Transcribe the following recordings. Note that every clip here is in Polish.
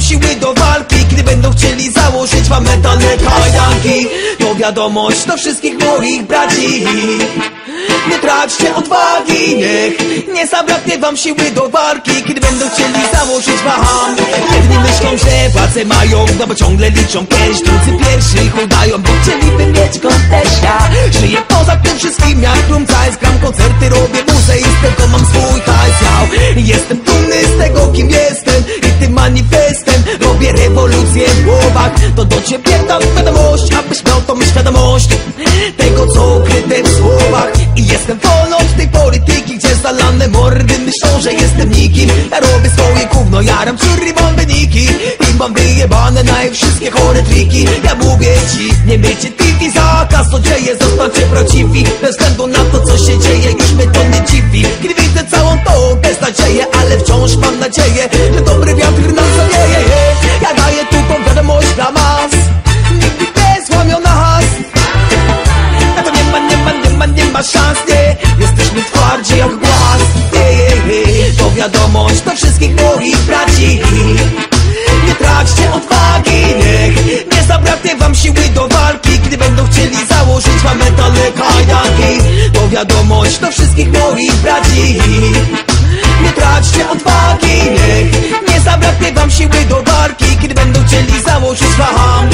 siły do walki. Gdy będą chcieli założyć wam metalne kajdanki To wiadomość do wszystkich moich braci. Nie traćcie odwagi, niech nie zabraknie wam siły do walki. Gdy będą chcieli założyć wam Jedni myślą, że władzę mają, no bo ciągle liczą pięść Drudzy pierwszy udają, bo chcieliby mieć go też ja Żyję poza tym wszystkim jak Size Gram. Koncerty, robię muzę i z tego mam swój hajs Jestem dumny z tego kim jestem To do ciebie ta wiadomość, abyś miał tą świadomość Tego co ukryte w słowach. I jestem wolny tej polityki Gdzie zalane mordy myślą, że jestem nikim. Ja robię swoje gówno, jaram czury, mam wyniki I mam wyjebane na wszystkie chore triki. Ja mówię ci, nie miejcie TV Zakaz to dzieje, zostańcie prawdziwi. Bez względu na to co się dzieje, już mnie to nie dziwi Nie traćcie odwagi, niech Nie zabraknie wam siły do walki. Gdy będą chcieli założyć wam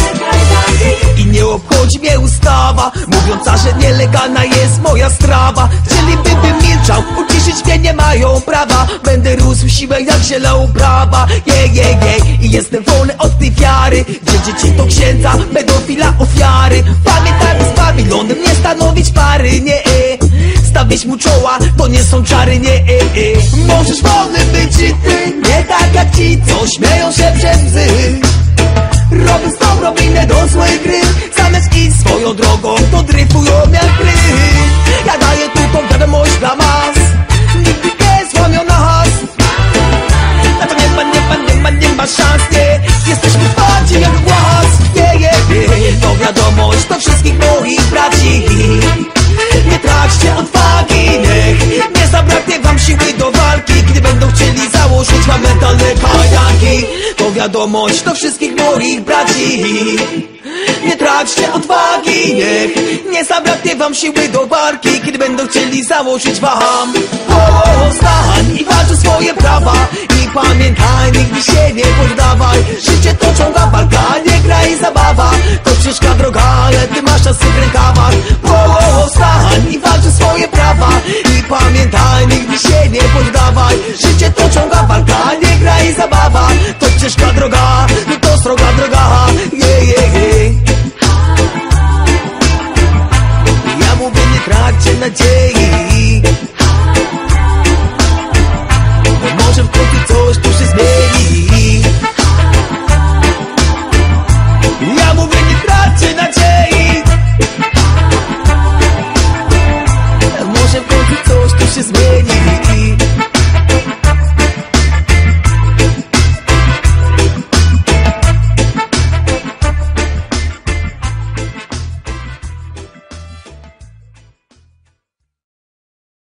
i nie obchodzi mnie ustawa Mówiąca, że nielegalna jest moja strawa Chcieliby bym milczał, uciszyć mnie nie mają prawa. Będę rósł siłę jak ziela uprawa. Je, je, je I jestem wolny od tej wiary. Gdzie dzieci to księdza, pedofila ofiary. Pamiętajmy z Babilonem nie stanowić pary, nie. Stawić mu czoła, to nie są czary, nie e, e. Możesz wolny być i ty, nie tak jak ci, co śmieją się przez łzy dobrą minę do złej gry Zamiast iść swoją drogą, to dryfują jak gry Ja daję tu tą wiadomość dla mas. Nigdy nie złamią Na to nie ma, nie ma, nie ma, nie ma szans, nie. Jesteśmy twardzi jak głaz, nie, nie, nie To wiadomość do wszystkich moich braci wiadomość do wszystkich moich braci. Nie traćcie odwagi, niech Nie zabraknie wam siły do walki Gdy będą chcieli założyć wam Powstań i walcz swoje prawa. I pamiętaj, nigdy się nie poddawaj. Życie to ciąga walka, nie gra i zabawa. To ciężka droga,